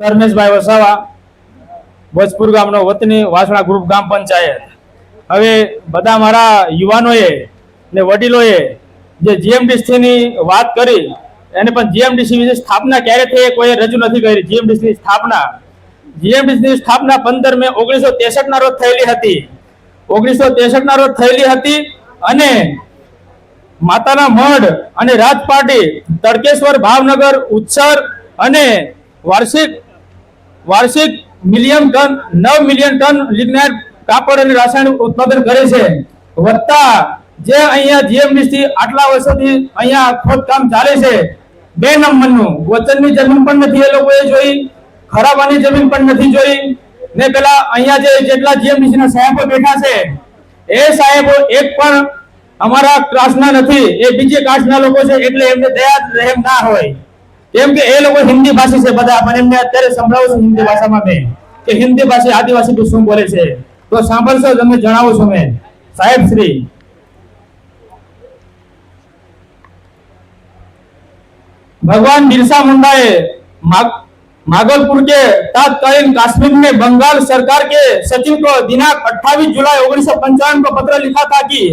ધર્મેશભાઈ વસાવા, ભોજપુર ગામનો વતની વાસણા ગ્રુપ ગામ પંચાયત. હવે બધા મારા યુવાનોએ ને વડીલોએ જે જીએમડીસીની વાત કરી, એને પણ જીએમડીસી વિશે સ્થાપના ક્યારે થઈ કોઈ રજૂ નથી કરી. જીએમડીસીની સ્થાપના જીએમડીસીની સ્થાપના પંદર મે ઓગણીસો ના રોજ થયેલી હતી. ઓગણીસો ના રોજ થયેલી હતી અને માતાના મઢ અને રાજપાટી, તડકેશ્વર, ભાવનગર, ઉચ્છર અને વાર્ષિક વાર્ષિક મિલિયન ટન, નવ મિલિયન ટન લિગ્નાઇટ કાપડ અને રાસાયણિક ઉત્પાદન કરે છે. વત્તા જે અહીંયા જીએમડીસી આટલા વર્ષોથી અહીંયા ખોદકામ ચાલે છે. બે નંબરનું વચનની જમીન પણ નથી એ લોકોએ જોઈ. ખરાબાની જમીન પણ નથી જોઈ. ને પેલા અહીંયા જે જેટલા જીએમડીસી ના સાહેબો બેઠા છે, એ સાહેબો એક પણ અમારા ક્લાસના નથી. એ બીજી કાસ્ટના લોકો છે એટલે એમને દયા રહેમ ના હોય. કેમ કે એ લોકો હિન્દી ભાષી છે બધા પણ એમને અત્યારે સંભળાવું છું હિન્દી ભાષામાં મેં કે હિન્દી ભાષી આદિવાસી બી શું બોલે છે તો સાંભળશો તમે જણાવું છું મેં સાહેબ શ્રી भगवान बिरसा मुंडा है माग- भागलपुर के तत्कालीन कश्मीर में बंगाल सरकार के सचिव को दिनांक 28 जुलाई उन्नीस को पत्र लिखा था कि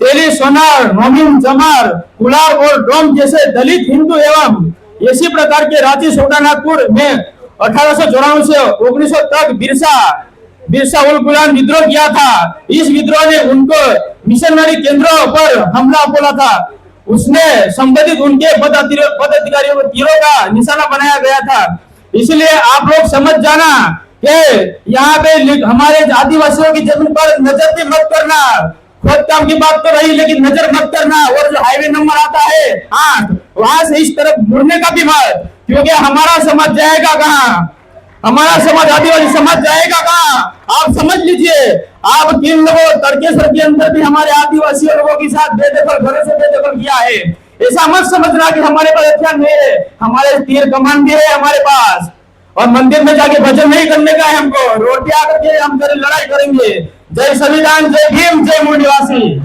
तेली सोनार नोमिन जमार कुलार और डोम जैसे दलित हिंदू एवं इसी प्रकार के रांची सोडानागपुर में अठारह सौ चौरानवे से उन्नीस तक बिरसा बिरसा उल गुलाम विद्रोह किया था। इस विद्रोह ने उनको मिशनरी केंद्रों पर हमला बोला था। उसने संबंधित उनके पद अधिर- अधिकारियों को तीरों का निशाना बनाया गया था। इसलिए आप लोग समझ जाना कि यहाँ पे हमारे आदिवासियों की ज़मीन पर नज़र भी मत करना। खोद काम की बात तो रही, लेकिन नज़र मत करना। और जो हाईवे नंबर आता है, आठ वहाँ से इस तरफ़ मुड़ने का भी मत क्योंकि हमारा समाज जाएगा कहाँ? हमारा समाज आदिवासी समाज जाएगा कहाँ? आप समझ लीजिए, आप तीन लोगों तड़केश्वर के अंदर भी हमारे आदिवासी लोगों के साथ बेदखल, घरों से बेदखल किया है। ऐसा मत समझना कि हमारे पास हथियार नहीं है, हमारे तीर कमान भी है हमारे पास। और मंदिर में जाके भजन नहीं करने का है हमको पे आकर के हम लड़ाई करेंगे। जय संविधान, जय भीम, जय मूल निवासी।